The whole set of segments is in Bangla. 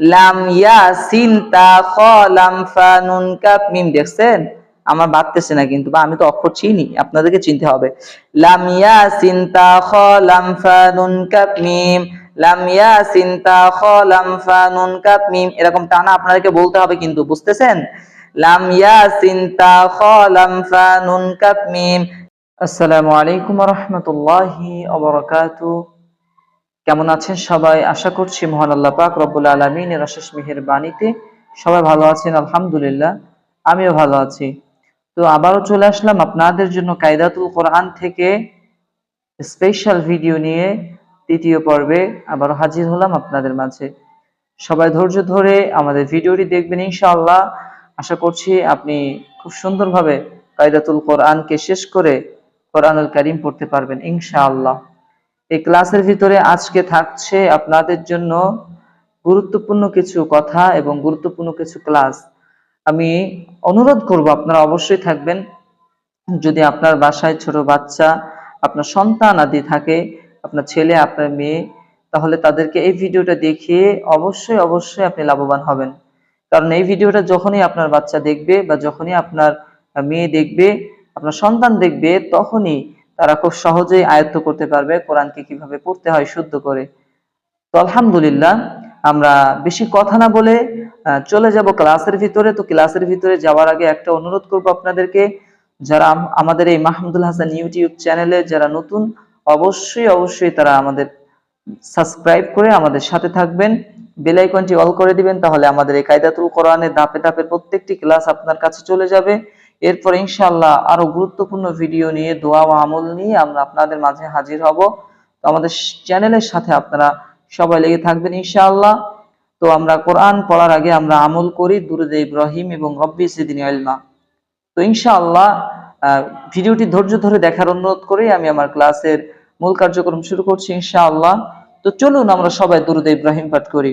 লাম ইয়া সিন তা খ লাম ফা নুন কাপ মিম। দেখছেন? আমার বাড়তেছে না কিন্তু, বা আমি তো অক্ষর চিনি, আপনাদেরকে চিনতে হবে। লাম ইয়া সিন তা খ লাম ফা নুন কাপ মিম। লাম ইয়া সিন তা খ লাম ফা নুন কাপ মিম। এরকম টানা আপনাদেরকে বলতে হবে কিন্তু, বুঝতেছেন? লাম ইয়া সিন তা খ লাম ফা নুন কাপ মিম। আসসালামু আলাইকুম রহমতুল্লাহি অবরাকাতু কেমন আছেন সবাই? আশা করছি মহান আল্লাহ পাক রব্বুল আলমিনের অশেষ মেহের বাণীতে সবাই ভালো আছেন, আলহামদুলিল্লাহ। আমিও ভালো আছি। তো আবারও চলে আসলাম আপনাদের জন্য কায়দাতুল কোরআন থেকে স্পেশাল ভিডিও নিয়ে তৃতীয় পর্বে। আবারও হাজির হলাম আপনাদের মাঝে। সবাই ধৈর্য ধরে আমাদের ভিডিওটি দেখবেন ইনশাআল্লাহ। আশা করছি আপনি খুব সুন্দরভাবে কায়দাতুল কোরআনকে শেষ করে কোরআনুল কারিম পড়তে পারবেন ইনশাআল্লাহ। এই ক্লাসের ভিতরে আজকে থাকছে আপনাদের জন্য গুরুত্বপূর্ণ কিছু কথা এবং গুরুত্বপূর্ণ কিছু ক্লাস। আমি অনুরোধ করব, আপনারা অবশ্যই থাকবেন। যদি আপনার বাসায় ছোট বাচ্চা, আপনার সন্তান আদি থাকে, আপনার ছেলে, আপনার মেয়ে, তাহলে তাদেরকে এই ভিডিওটা দেখিয়ে অবশ্যই অবশ্যই আপনি লাভবান হবেন। কারণ এই ভিডিওটা যখনই আপনার বাচ্চা দেখবে বা যখনই আপনার মেয়ে দেখবে, আপনার সন্তান দেখবে, তখনই তারা খুব সহজেই আয়ত্ত করতে পারবে, কোরআনকে কীভাবে পড়তে হয় শুদ্ধ করে। তো আলহামদুলিল্লাহ, আমরা বেশি কথা না বলে চলে যাব ক্লাসের ভিতরে। তো ক্লাসের ভিতরে যাওয়ার আগে একটা অনুরোধ করব আপনাদেরকে, যারা আমাদের এই মাহমুদুল হাসান ইউটিউব চ্যানেলে যারা নতুন, অবশ্যই অবশ্যই তারা আমাদের সাবস্ক্রাইব করে আমাদের সাথে থাকবেন। বেল আইকনটি অল করে দিবেন, তাহলে আমাদের এই কায়দাতুল কোরআনের ধাপে ধাপে প্রত্যেকটি ক্লাস আপনার কাছে চলে যাবে। এরপর ইনশাআল্লাহ আরও গুরুত্বপূর্ণ ভিডিও নিয়ে, দোয়া আমল নিয়ে আমরা আপনাদের মাঝে হাজির হব। তো আমাদের চ্যানেলের সাথে আপনারা সবাই লেগে থাকবেন ইনশাআল্লাহ। তো আমরা কোরআন পড়ার আগে আমরা আমল করি, দুরুদে ইব্রাহিম এবং রব্বি সিদিন ইলমা। তো ইনশাআল্লাহ ভিডিওটি ধৈর্য ধরে দেখার অনুরোধ করে, আমি আমার ক্লাসের মূল কার্যক্রম শুরু করছি ইনশাআল্লাহ। তো চলুন আমরা সবাই দুরুদে ইব্রাহিম পাঠ করি।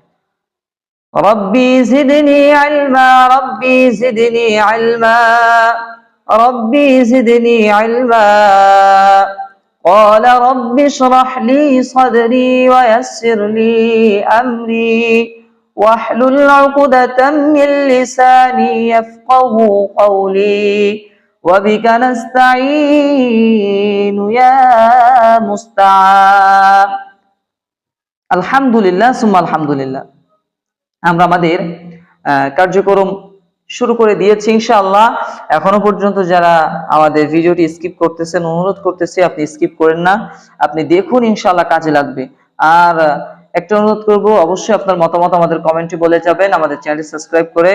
ربي زدني علما ربي زدني علما ربي زدني علما. قال رب اشرح لي صدري ويسر لي أمري واحلل عقدة من لساني يفقه قولي. وبك نستعين يا مستعان. الحمد لله ثم الحمد لله. আমরা আমাদের কার্যক্রম শুরু করে দিয়েছি ইনশাআল্লাহ। এখনও পর্যন্ত যারা আমাদের ভিডিওটি স্কিপ করতেছেন, অনুরোধ করতেছি আপনি স্কিপ করেন না। আপনি দেখুন ইনশাআল্লাহ কাজে লাগবে। আর, একটা অনুরোধ করব, অবশ্যই আপনার মতামত আমাদের কমেন্টে বলে যাবেন, আমাদের চ্যানেল সাবস্ক্রাইব করে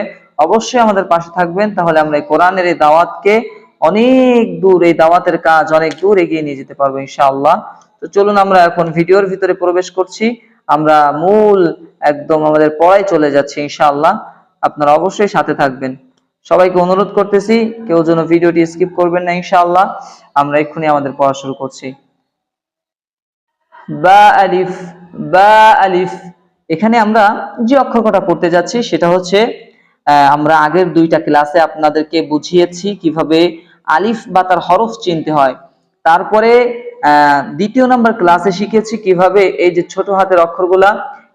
অবশ্যই আমাদের পাশে থাকবেন, তাহলে আমরা এই কোরআনের এই দাওয়াতকে অনেক দূর, এই দাওয়াতের কাজ অনেক দূর এগিয়ে নিয়ে যেতে পারব ইনশাআল্লাহ। তো চলুন আমরা এখন ভিডিওর ভিতরে প্রবেশ করছি। আমরা মূল একদম আমাদের পড়ায় চলে যাচ্ছি, ইনশাআল্লাহ। আপনারা অবশ্যই সাথে থাকবেন। সবাইকে অনুরোধ করতেছি, কেউ যেন ভিডিওটি স্কিপ করবেন না, ইনশাআল্লাহ। আমরা এক্ষুনি আমাদের পড়া শুরু করছি। বা আলিফ বা আলিফ। এখানে আমরা যে অক্ষর কটা পড়তে যাচ্ছি, সেটা হচ্ছে আমরা আগের দুইটা ক্লাসে আপনাদেরকে বুঝিয়েছি কীভাবে আলিফ বা তার হরফ চিনতে হয়। তারপরে দ্বিতীয় নাম্বার ক্লাসে শিখেছি কীভাবে এই যে ছোট হাতের অক্ষরগুলা,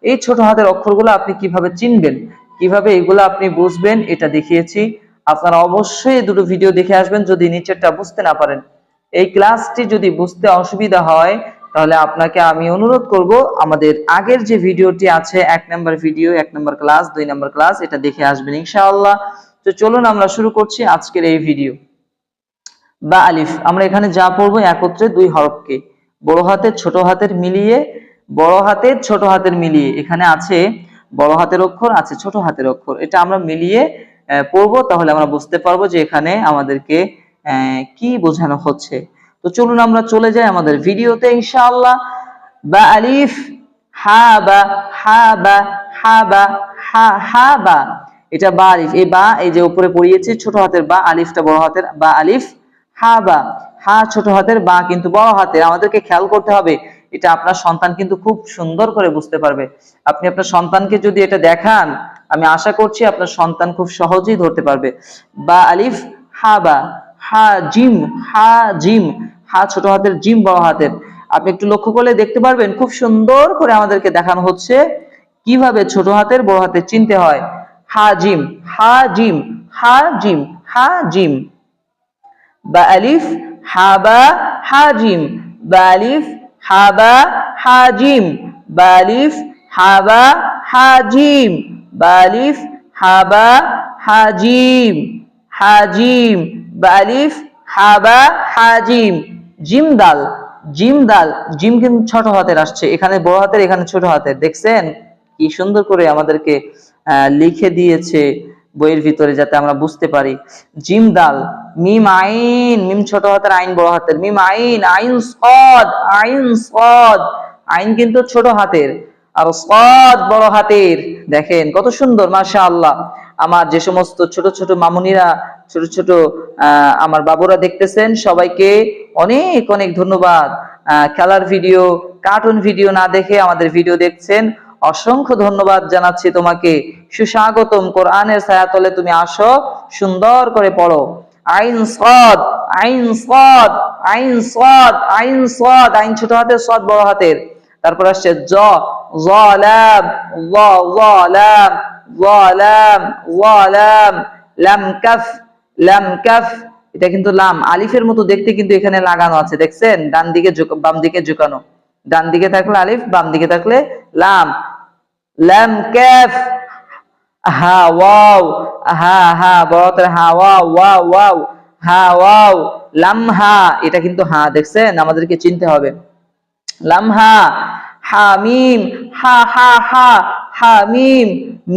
এই ছোট হাতের অক্ষরগুলো আপনি কীভাবে চিনবেন, কীভাবে এগুলো আপনি বুঝবেন, এটা দেখিয়েছি। আপনারা অবশ্যই দুটো ভিডিও দেখে আসবেন, যদি নিচেরটা বুঝতে না পারেন। এই ক্লাসটি যদি বুঝতে অসুবিধা হয়, তাহলে আপনাকে আমি অনুরোধ করব, আমাদের আগের যে ভিডিওটি আছে, এক নম্বর ভিডিও এক নম্বর ক্লাস দুই নম্বর ক্লাস এটা দেখে আসবেন ইনশাআল্লাহ। তো চলুন আমরা শুরু করছি আজকের এই ভিডিও বা আলিফ। আমরা এখানে যা পড়ব একত্রে দুই হরফকে। বড় হাতের, ছোট হাতের মিলিয়ে, বড় হাতের, ছোট হাতের মিলিয়ে। এখানে আছে বড় হাতের অক্ষর, আছে ছোট হাতের অক্ষর। এটা আমরা মিলিয়ে পড়ব, তাহলে আমরা বুঝতে পারব যে এখানে আমাদেরকে কি বোঝানো হচ্ছে। তো চলুন আমরা চলে যাই আমাদের ভিডিওতে, ইনশাআল্লাহ। বা আলিফ, হা বা হা বা হা বা, হা হা বা। এটা বা আলিফ। এই বা এই যে উপরে পড়িয়েছি, ছোট হাতের বা, আলিফটা বড় হাতের বা আলিফ। হা বা হা ছোট হাতের বা কিন্তু বড় হাতের। আমাদেরকে খেয়াল করতে হবে, এটা আপনার সন্তান কিন্তু খুব সুন্দর করে বুঝতে পারবে। আপনি আপনার সন্তানকে যদি এটা দেখান, আমি আশা করছি আপনার সন্তান খুব সহজেই ধরতে পারবে। বা আলিফ হা বা হা জিম হা জিম, হা ছোট হাতের, জিম বড় হাতের। আপনি একটু লক্ষ্য করলে দেখতে পারবেন, খুব সুন্দর করে আমাদেরকে দেখানো হচ্ছে কীভাবে ছোট হাতের, বড় হাতের চিনতে হয়। হা জিম হা জিম হা জিম হা জিম। বা হাবা হাজিম বা হাবা হাজিম বা হাবা হাজিম বা হাবা হাজিম হাজিম বা হাবা হাজিম জিম দাল জিম দাল জিম কিন্তু ছোট হাতের আসছে। এখানে বড় হাতের, এখানে ছোট হাতের। দেখছেন? কি সুন্দর করে আমাদেরকে লিখে দিয়েছে। বইয়ের ভিতরে যাতে আমরা বুঝতে পারি। জিম দাল, মিম আইন, মিম ছোট হাতের আইন, বড় হাতের, মিম আইন আইন সদ আইন সদ। আইন কিন্তু ছোট হাতের, আর সদ বড় হাতের। দেখেন, কত সুন্দর মাশা আল্লাহ আমার যে সমস্ত ছোট ছোট মামুনিরা, ছোট ছোট আমার বাবুরা দেখতেছেন, সবাইকে অনেক অনেক ধন্যবাদ। খেলার ভিডিও, কার্টুন ভিডিও না দেখে আমাদের ভিডিও দেখছেন অসংখ্য ধন্যবাদ জানাচ্ছি তোমাকে। সুস্বাগতম, কোরআনের ছায়াতলে তুমি আসো, সুন্দর করে পড়ো। আইন সদ আইন সদ আইন সদ আইন সদ, আইন ছোট হাতের, সদ বড় হাতের। তারপর আসছে জ লাম কাফ লাম কাফ এটা কিন্তু লাম, আলিফের মতো দেখতে কিন্তু এখানে লাগানো আছে, দেখছেন? ডান দিকে বাম দিকে ঝুকানো। ডান দিকে থাকলে আলিফ, বাম দিকে থাকলে লাম। লাম কাফ হা ওয়াও হা হা বড়তের হা ওয়াও ওয়াও ওয়াও হা ওয়াও লামহা এটা কিন্তু হা দেখছেন? আমাদেরকে চিনতে হবে। লামহা হামিম হা হা হা হামিম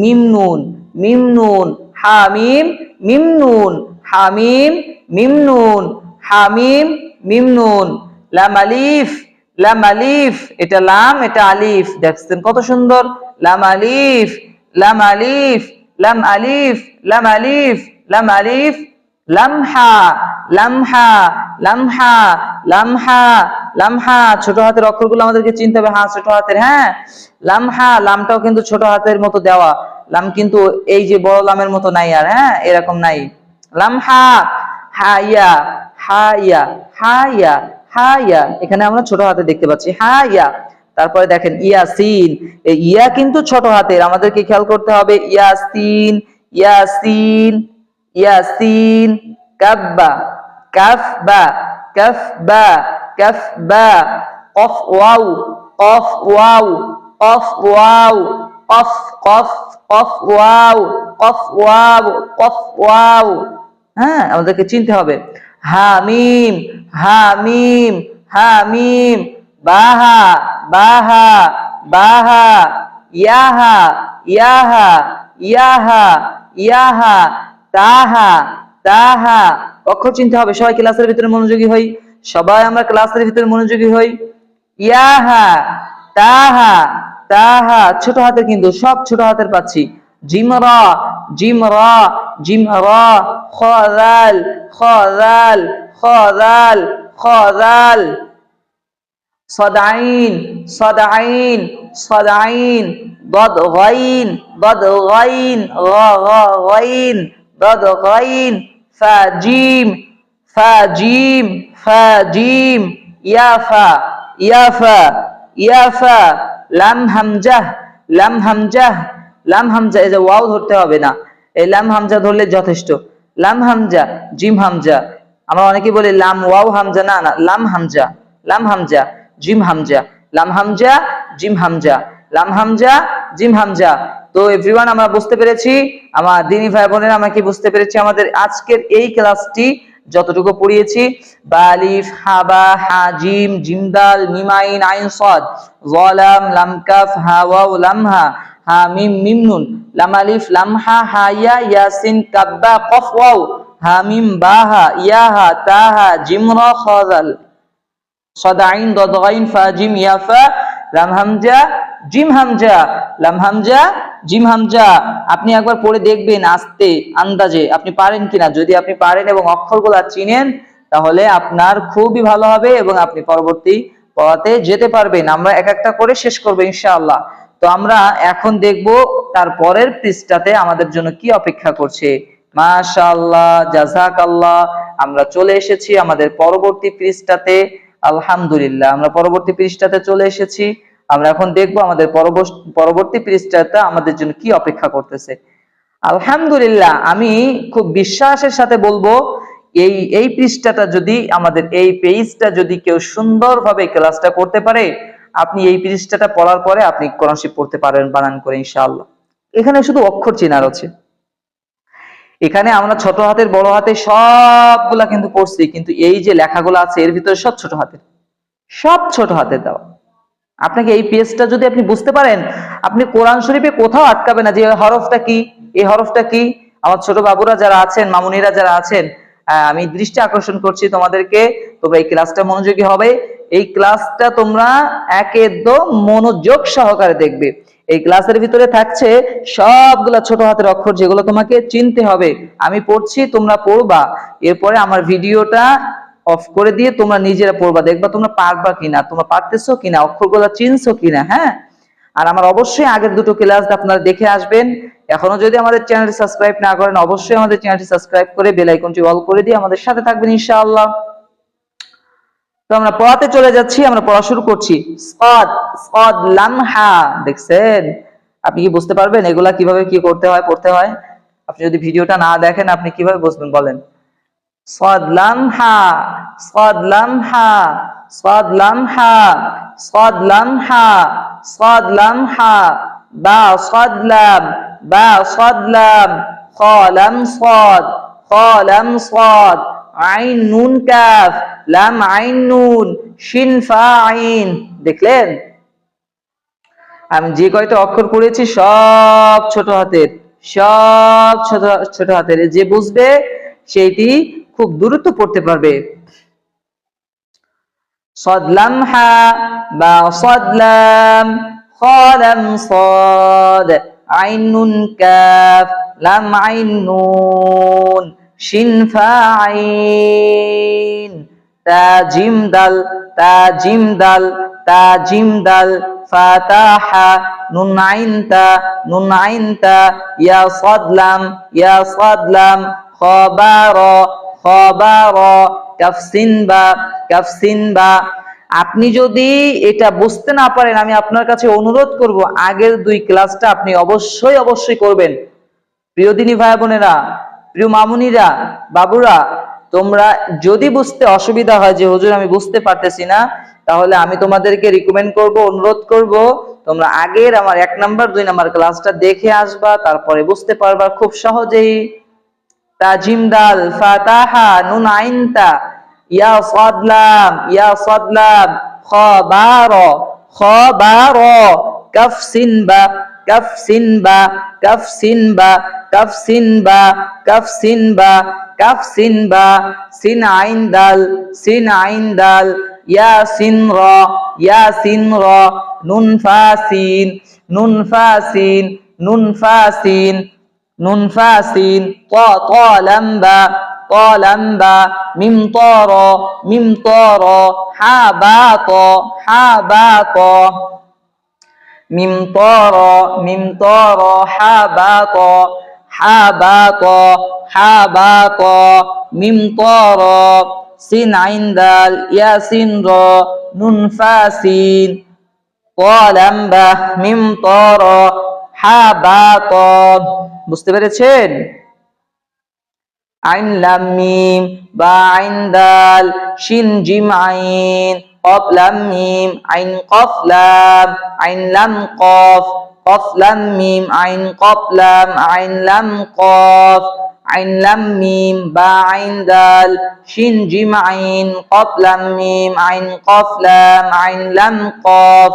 মিম নুন মিম নুন হামিম মিম নুন হামিম মিম নুন হামিম মিম নুন লাম আলিফ লাম আলিফ এটা লাম এটা আলিফ দেখছেন কত সুন্দর? লাম আলিফ লাম আলিফ লাম আলিফ লাম আলিফ লাম আলিফ লামহা লামহা লামহা লামহা লামহা ছোট হাতের অক্ষরগুলো আমাদেরকে চিনতে হবে। হ্যাঁ ছোট হাতের হ্যাঁ। লামহা লামটাও কিন্তু ছোট হাতের মতো দেওয়া। লাম কিন্তু এই যে বড় লামের মতো নাই আর হ্যাঁ এরকম নাই। লামহা হাইয়া হাইয়া হাইয়া হাইয়া এখানে আমরা ছোট হাতে দেখতে পাচ্ছি। হাইয়া তারপরে দেখেন ইয়াসিন। ইয়া কিন্তু ছোট হাতের, আমাদেরকে খেয়াল করতে হবে, ইয়াসিন ইয়াসিন ইয়াসিন কাব্বা কাফবা কাফবা কাফবা, কফ ওয়াও কফ ওয়াও, কফ ওয়াউ কফ কফ কফ ওয়াউ কফ ওয়াও, কফ ওয়াউ হ্যাঁ আমাদেরকে চিনতে হবে। হামিম হামিম হামিম বাহা বাহা বাহা, ইয়াহা ইয়াহা ইয়াহা ইয়াহা, তাহা তাহা। অক্ষর চিনতে হবে, সবাই ক্লাসের ভিতরে মনোযোগী হই। সবাই আমরা ক্লাসের ভিতরে মনোযোগী হই। ইয়াহা, তাহা তাহা। ছোট হাতের কিন্তু সব ছোট হাতের পাচ্ছি। জিমরা জিমরা জিমরা খদাল খদাল খদাল খদাল সদাইন সদাইন সদাইন দদ গাইন দদ গাইন গাইন দদ গাইন ফাজিম ফাজিম ফাজিম, ইয়াফা ইয়াফা ইয়াফা, লাম হামজাহ লাম হামজাহ লাম হামজা, এই যে ওয়াও ধরতে হবে না, এই লাম হামজা ধরলে যথেষ্ট, লাম হামজা, জিম হামজা, আমরা অনেকে বলি লাম ওয়াও হামজা, না না, লাম হামজা লাম হামজা জিম হামজা, লাম হামজা, জিম হামজা, লাম হামজা, জিম হামজা। তো এভরিওয়ান আমরা বুঝতে পেরেছি, আমার দিনী ভাই বোনেরা আমরা কি বুঝতে পেরেছি, আমাদের আজকের এই ক্লাসটি যতটুকু পড়িয়েছি। বালিফ, হাবা, হাজিম, জিমদাল, মিমাইন, আইন, সদ জলাম লামকাফ হাওয়াউ লামহা হা মিম মিম, নুন লামালিফ লামহা হাইয়া ইয়াসিন, কাব্বা, কফ, ওয়াও, হা, মিম বাহা ইয়াহা তাহা জিমরা খাজাল সদাইন দদগাইন ফাজিম ইয়াফা লাম হামজা, জিম হামজা, লাম হামজা, জিম হামজা। আপনি একবার পড়ে দেখবেন আস্তে, আন্দাজে। আপনি পারেন কিনা? যদি আপনি পারেন এবং অক্ষরগুলা চিনেন, তাহলে আপনার খুবই ভালো হবে এবং আপনি পরবর্তী পড়াতে যেতে পারবেন। আমরা এক একটা করে শেষ করব ইনশাআল্লাহ। তো আমরা এখন দেখব তার পরের পৃষ্ঠাতে আমাদের জন্য কি অপেক্ষা করছে। মাশাআল্লাহ, জাজাকাল্লাহ। আমরা চলে এসেছি আমাদের পরবর্তী পৃষ্ঠাতে। আলহামদুলিল্লাহ, আমরা পরবর্তী পৃষ্ঠাতে চলে এসেছি। আমরা এখন দেখব আমাদের পরবর্তী পৃষ্ঠাটা আমাদের জন্য কি অপেক্ষা করতেছে। আলহামদুলিল্লাহ, আমি খুব বিশ্বাসের সাথে বলব, এই এই পৃষ্ঠাটা যদি আমাদের এই পেজটা যদি কেউ সুন্দরভাবে ক্লাসটা করতে পারে, আপনি এই পৃষ্ঠাটা পড়ার পরে আপনি কোরআন পড়তে পারেন বানান করে, ইনশাআল্লাহ। এখানে শুধু অক্ষর চেনার আছে। এখানে আমরা ছোট হাতের, বড় হাতে সবগুলা কিন্তু পড়ছি, কিন্তু এই যে লেখাগুলো আছে, এর ভিতরে সব ছোট হাতের। সব ছোট হাতের দেওয়া। আপনাকে এই পেজটা যদি আপনি বুঝতে পারেন, আপনি কোরআন শরীফে কোথাও আটকাবে না যে হরফটা কি, এই হরফটা কি? আমার ছোট বাবুরা যারা আছেন, মামুনিরা যারা আছেন আমি দৃষ্টি আকর্ষণ করছি তোমাদেরকে। তোমরা এই ক্লাসটা মনোযোগী হবে। এই ক্লাসটা তোমরা একদম মনোযোগ সহকারে দেখবে। এই ক্লাসের ভিতরে থাকছে সবগুলা ছোট হাতের অক্ষর যেগুলো তোমাকে চিনতে হবে। আমি পড়ছি, তোমরা পড়বা। এরপরে আমার ভিডিওটা অফ করে দিয়ে তোমরা নিজেরা পড়বা। দেখবা তোমরা পারবা কিনা, তোমরা পারতেছো কিনা, অক্ষরগুলো চিনছো কিনা হ্যাঁ? আর আমার অবশ্যই আগের দুটো ক্লাস আপনারা দেখে আসবেন। এখনও যদি আমাদের চ্যানেলটি সাবস্ক্রাইব না করেন, অবশ্যই আমাদের চ্যানেলটি সাবস্ক্রাইব করে বেল আইকনটি অল করে দিয়ে আমাদের সাথে থাকবেন ইনশাআল্লাহ। তো আমরা পড়াতে চলে যাচ্ছি, আমরা পড়া শুরু করছি। স্কদ স্কদ লামহা, দেখছেন? আপনি কি বুঝতে পারবেন এগুলা কীভাবে কি করতে হয়, পড়তে হয়? আপনি যদি ভিডিওটা না দেখেন, আপনি কীভাবে বুঝবেন বলেন? সদ লামহা সদ লামহা সদ লামহা সদ লামহা। صاد لمحة با صاد لام با صاد لام خا لم صاد خا لم صاد عين نون كاف لام عين نون شين فا عين দেখলেন আমি যে কয়টা অক্ষর পড়েছি সব ছোট হাতের সব ছোট ছোট হাতের যে বুঝবে সেইটি খুব দ্রুত পড়তে পারবে صدلمها با صدلم خالم صاد عين كاف لم عين نون شين فا عين تا جيم دال تا جيم دال تا جيم دال فتاحة نون عين تا نون عين تا يا صدلم يا صدلم خبر বা বা। আপনি যদি এটা বুঝতে না পারেন, আমি আপনার কাছে অনুরোধ করব, আগের দুই ক্লাসটা আপনি অবশ্যই অবশ্যই করবেন। প্রিয় দিনী ভাই বোনেরা, প্রিয় মামুনিরা, বাবুরা, তোমরা যদি বুঝতে অসুবিধা হয় যে, হুজুর, আমি বুঝতে পারতেছি না, তাহলে আমি তোমাদেরকে রিকমেন্ড করব, অনুরোধ করব, তোমরা আগের আমার এক নাম্বার, দুই নাম্বার ক্লাসটা দেখে আসবা, তারপরে বুঝতে পারবা খুব সহজেই। তাজিম দাল ফাতাহা নুন আইনতা ইয়া সাদলাম ইয়া সাদলাম, খবার খবার কাফ সিনবা কাফ সিনবা কাফ সিনবা কাফ সিনবা কাফ সিনবা কাফ সিনবা সিন আইন দাল সিন আইন দাল ইয়া সিন র ইয়া সিন র নুন ফাসিন নুন ফাসিন নুন ফাসিন নুন ফাসিন ত ত লাম্বা ত লাম্বা মিম তর মিম তর হা বা ত হা বা ত মিম তর মিম তর হা বা ত হা বা ত হা বা ত মিম তর সিন আইন দাল ইয়া সিন র নুন ফাসিন ত লাম্বা মিম তর হা বা ত বুঝতে পেরেছেন? আইন লাম মিম বা আইন দাল শিন জিম আইন, কফ লাম মিম, আইন কফ লাম, আইন লাম কফ কফ লাম মিম, আইন কফ লাম, আইন লাম কফ, আইন লাম মিম বা আইন দাল শিন জিম আইন, কফ লাম মিম, আইন কফ লাম, আইন লাম কফ।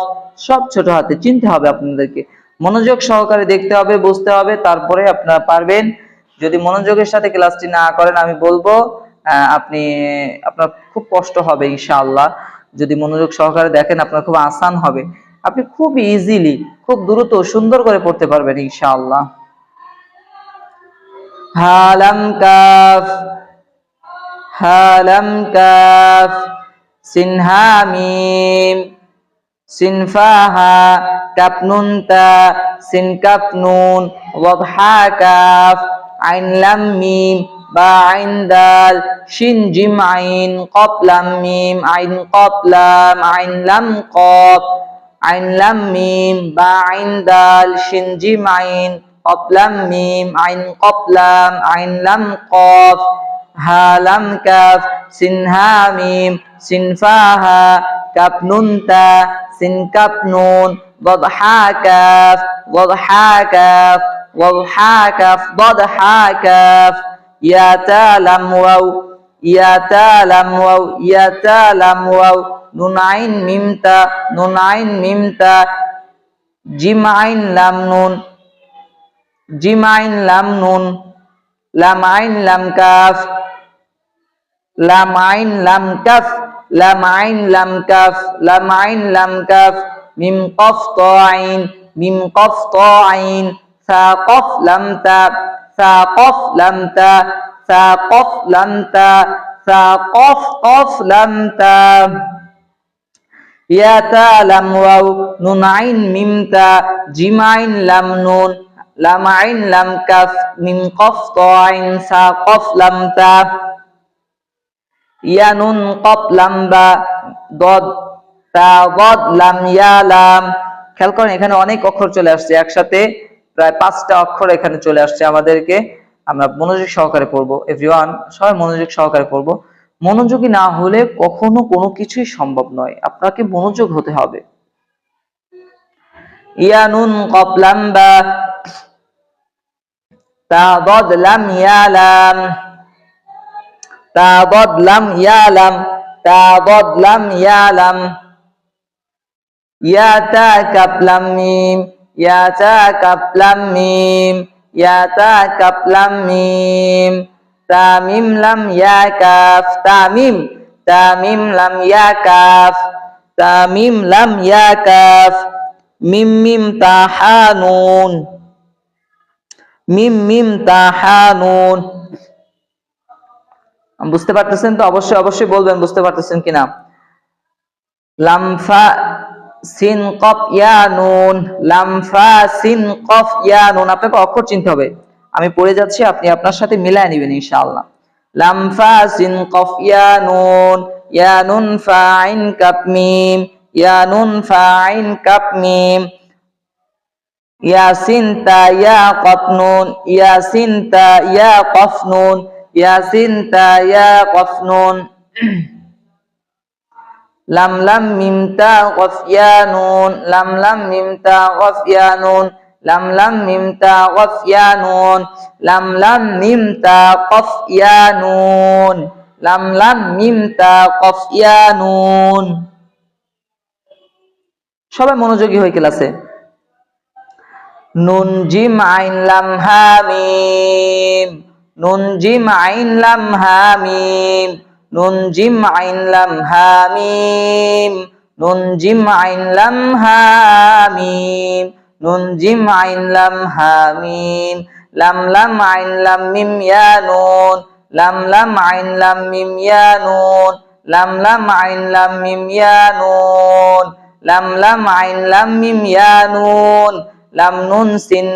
সব ছোট হাতে চিনতে হবে আপনাদেরকে। মনোযোগ সহকারে দেখতে হবে, বুঝতে হবে, তারপরে আপনারা পারবেন। যদি মনোযোগের সাথে ক্লাসটি না করেন, আমি বলব আপনি, আপনার খুব কষ্ট হবে, ইনশাআল্লাহ। যদি মনোযোগ সহকারে দেখেন, আপনার খুব আসান হবে। আপনি খুব ইজিলি খুব দ্রুত, সুন্দর করে পড়তে পারবেন, ইনশাআল্লাহ। হালাম কাফ হালাম কাফ, সিনহা মিম। সিনফাহা কাপনুন তা সিন কাপনুন ওয়াবহা কাফ আইন লাম মিম বা আইন দাল শিন জিম আইন কপ লাম মিম আইন কপ লাম আইন লাম কপ আইন লাম মিম বা আইন দাল শিন জিম আইন কপ লাম মিম আইন কপ লাম আইন লাম কপ হা লাম কাফ سنها ميم سن فاها كاب نونتا سن كاب نون ضد كاف ضد كاف ضد كاف ضد كاف يا تا لم واو يا تا لم واو يا تا لم واو نون عين ميم تا نون عين ميم تا جيم عين لام نون جيم عين لام نون لام عين لام كاف লাম আইন লাম কাফ লাম আইন লাম কাফ লাম আইন লাম কাফ, মিম কফ ত আইন, মিম কফ ত আইন সা কফ লাম তা সা কফ লাম তা সা কফ লাম তা সা কফ কফ লাম তা। ইয়া তা লাম ওয়াও, নুন আইন মিম তা, জিম আইন লাম নুন, লাম আইন লাম কাফ, মিম কফ ত আইন সা কফ লাম তা। ইয়া নুন কপ লাম্বা দদ, তা দদ লাম, ইয়া লাম। খেয়াল করেন, এখানে অনেক অক্ষর চলে আসছে। একসাথে প্রায় পাঁচটা অক্ষর এখানে চলে আসছে আমাদেরকে। আমরা মনোযোগ সহকারে পড়ব। এভরিওয়ান সবাই মনোযোগ সহকারে পড়ব। মনোযোগী না হলে কখনো কোনো কিছুই সম্ভব নয়। আপনাকে মনোযোগ হতে হবে। ইয়া নুন কপ লাম্বা তা দদ লাম। তা বদলাম, ইয়ালাম, তা বদলাম, ইয়ালাম। ইয়াতা কাপলাম, মিম। ইয়াতা কাপলাম, মিম। ইয়াতা কাপলাম, মিম। তামিম লাম, ইয়া কাফ। তামিম তামিম লাম, ইয়া কাফ। তামিম লাম, ইয়া কাফ। মিম মিম তাহানুন মিম মিম তাহানুন বুঝতে পারতেছেন তো? অবশ্যই অবশ্যই বলবেন, বুঝতে পারতেছেন কিনা? লামফা সিন কফ ইয়া নুন লামফা সিন কফ ইয়া নুন। আপনাকে অক্ষর চিনতে হবে। আমি পড়ে যাচ্ছি, আপনি আপনার সাথে মিলায় নেবেন ইনশাআল্লাহ। লামফা সিন কফ ইয়া নুন ইয়া নুন ফা আইন কাপ মিম, ইয়া নুন ফা আইন কাপ মিম। ইয়াসিন তা ইয়া কফ নুন, ইয়াসিন তা ইয়া কফ নুন। ইয়াসিন তা ইয়া লাম লাম মিম তা নুন লাম লাম মিম তা কফ নুন লাম লাম মিম তা লাম লাম লাম লাম সবাই মনোযোগী হয়ে ক্লাসে। নুন জিম আইন লাম হা মিম নুন জিম আইন লাম হা মিম নুন জিম আইন লাম হা মিম নুন জিম আইন লাম হা মিম নুন জিম আইন লাম হা মিম লাম লাম আইন লাম মিম ইয়া নুন, লাম লাম আইন লাম মিম ইয়া নুন, লাম লাম আইন লাম মিম ইয়া নুন, লাম লাম আইন লাম মিম ইয়া নুন, লাম নুন সিন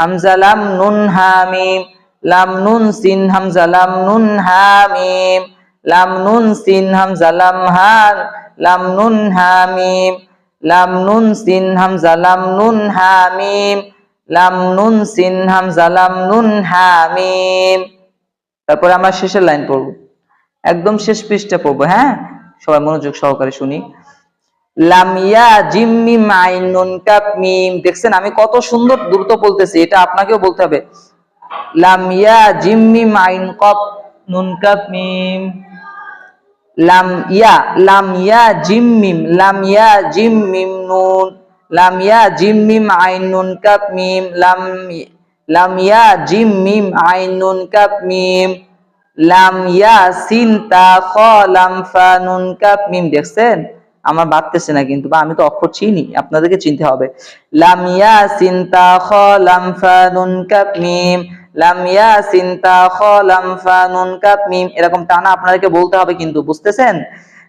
হামজা লাম নুন হা মিম লাম নুন সিন হামজা নুন হা মিম লাম নুন সিন হামজা, লাম লাম নুন হা মিম লাম নুন সিন হামজা নুন হা মিম লাম নুন সিন হামজা নুন হা মিম তারপরে আমরা শেষের লাইন পড়ব। একদম শেষ পৃষ্ঠা পড়ব হ্যাঁ? সবাই মনোযোগ সহকারে শুনি। লামিয়া জিম্মি মাইন নুন কাপ মিম। দেখছেন, আমি কত সুন্দর দ্রুত বলতেছি, এটা আপনাকেও বলতে হবে। লাম ইয়া জিম মিম আইন কফ নুন কাফ মিম। লাম ইয়া লাম ইয়া জিম মিম, লাম ইয়া জিম মিম নুন। লাম ইয়া জিম আইন নুন কাফ মিম। লাম লাম ইয়া জিম মিম আইন নুন কাফ মিম। লাম ইয়া সিন তা খ লাম ফা নুন কাফ মিম। দেখছেন? আমার বাড়তেছে না কিন্তু, বা আমি তো অক্ষর চিনি, আপনাদেরকে চিনতে হবে। লাম ইয়া সিন তা খ লাম ফা নুন কাফ মিম। লাম ইয়া সিন তা খ লাম ফা নুন কাফ মিম। এরকম টানা আপনাদেরকে বলতে হবে কিন্তু, বুঝতেছেন?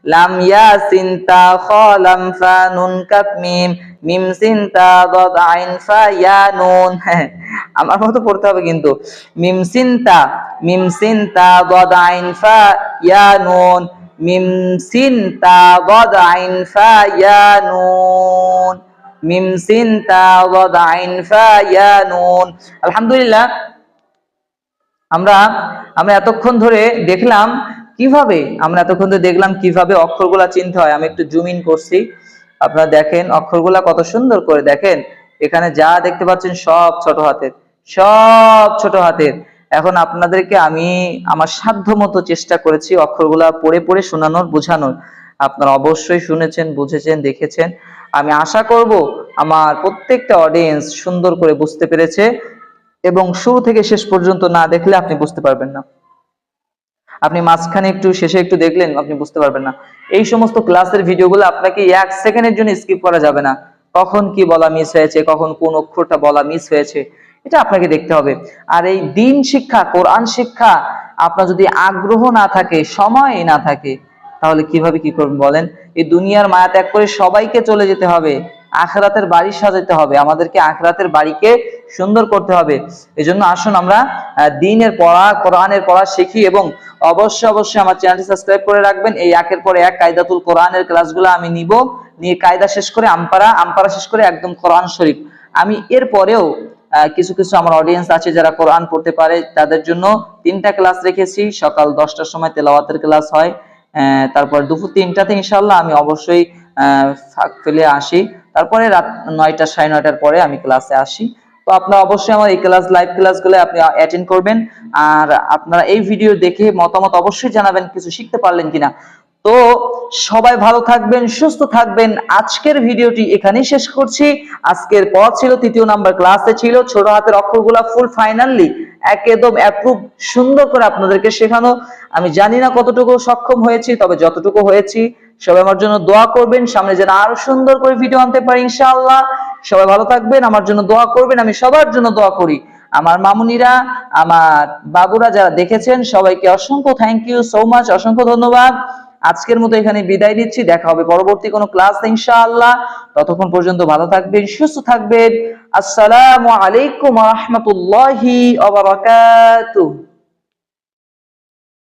লাম ইয়া সিন তা খ লাম ফা নুন কাফ মিম। মিম সিন তা দদ আইন ফা ইয়া নুন হ্যাঁ আমার মতো পড়তে হবে কিন্তু। মিম সিন তা, মিম সিন তা আইন ফা ইয়া নুন মিম সিন তা দদ আইন ফা ইয়া নুন মিম সিন তা দদ আইন ফা ইয়া নুন আলহামদুলিল্লাহ আমরা আমরা এতক্ষণ ধরে দেখলাম কীভাবে, আমরা এতক্ষণ ধরে দেখলাম কীভাবে অক্ষরগুলা চিনতে হয়। আমি একটু জুম ইন করছি। আপনারা দেখেন অক্ষরগুলা কত সুন্দর করে। দেখেন, এখানে যা দেখতে পাচ্ছেন সব ছোট হাতের, সব ছোট হাতের। এখন আপনাদেরকে আমি আমার সাধ্য মতো চেষ্টা করেছি অক্ষরগুলা পড়ে পড়ে শোনানোর, বোঝানোর। আপনারা অবশ্যই শুনেছেন, বুঝেছেন, দেখেছেন। আমি আশা করব আমার প্রত্যেকটা অডিয়েন্স সুন্দর করে বুঝতে পেরেছে। এবং শুরু থেকে শেষ পর্যন্ত না দেখলে আপনি বুঝতে পারবেন না। আপনি মাঝখানে একটু, শেষে একটু দেখলেন, আপনি বুঝতে পারবেন না। এই সমস্ত ক্লাসের ভিডিওগুলো আপনাকে এক সেকেন্ডের জন্য স্কিপ করা যাবে না। কখন কি বলা মিস হয়েছে, কখন কোন অক্ষরটা বলা মিস হয়েছে, এটা আপনাকে দেখতে হবে। আর এই দিন শিক্ষা, কোরআন শিক্ষা, আপনার যদি আগ্রহ না থাকে, সময় না থাকে, তাহলে কীভাবে কি করবেন বলেন? এই দুনিয়ার মায়া ত্যাগ করে সবাইকে চলে যেতে হবে। আখরাতের বাড়ি সাজাতে হবে। আমাদেরকে আখরাতের বাড়িকে সুন্দর করতে হবে। এজন্য আসুন আমরা দিনের পড়া, কোরআনের পড়া শিখি এবং অবশ্যই অবশ্যই আমার চ্যানেলটি সাবস্ক্রাইব করে রাখবেন। এই একের পর এক কায়দাতুল কোরআনের ক্লাসগুলো আমি নিব। নিয়ে কায়দা শেষ করে আমপারা আমপারা শেষ করে একদম কোরআন শরীফ। আমি এর পরেও কিছু কিছু আমার অডিয়েন্স আছে যারা কোরআন পড়তে পারে, তাদের জন্য তিনটা ক্লাস রেখেছি। সকাল দশটার সময় তেলাওয়াতের ক্লাস হয় তারপর দুপুর তিনটাতে ইনশাল্লাহ আমি অবশ্যই ফাঁক ফেলে আসি। তারপরে রাত নয়টা, সাড়ে নয়টার পরে আমি ক্লাসে আসি। তো আপনারা অবশ্যই আমার এই ক্লাস, লাইভ ক্লাসগুলো আপনি অ্যাটেন্ড করবেন। আর আপনারা এই ভিডিও দেখে মতামত অবশ্যই জানাবেন, কিছু শিখতে পারলেন কিনা। তো সবাই ভালো থাকবেন, সুস্থ থাকবেন। আজকের ভিডিওটি এখানেই শেষ করছি। আজকের পর ছিল তৃতীয় নাম্বার ক্লাসে ছিল ছোট হাতের অক্ষরগুলা ফুল ফাইনালি একদম অ্যাপ্রুভ সুন্দর করে আপনাদেরকে শেখানো। আমি জানি না কতটুকু সক্ষম হয়েছি, তবে যতটুকু হয়েছি সবাই আমার জন্য দোয়া করবেন, সামনে যেন আরও সুন্দর করে ভিডিও আনতে পারি, ইনশাআল্লাহ। সবাই ভালো থাকবেন, আমার জন্য দোয়া করবেন, আমি সবার জন্য দোয়া করি। আমার মামুনিরা, আমার বাবুরা যারা দেখেছেন, সবাইকে অসংখ্য থ্যাংক ইউ সো মাচ অসংখ্য ধন্যবাদ। আজকের মতো এখানে বিদায় নিচ্ছি, দেখা হবে পরবর্তী কোনো ক্লাস ইনশাআল্লাহ। ততক্ষণ পর্যন্ত ভালো থাকবেন, সুস্থ থাকবেন। আসসালামু আলাইকুম রহমতুল্লাহি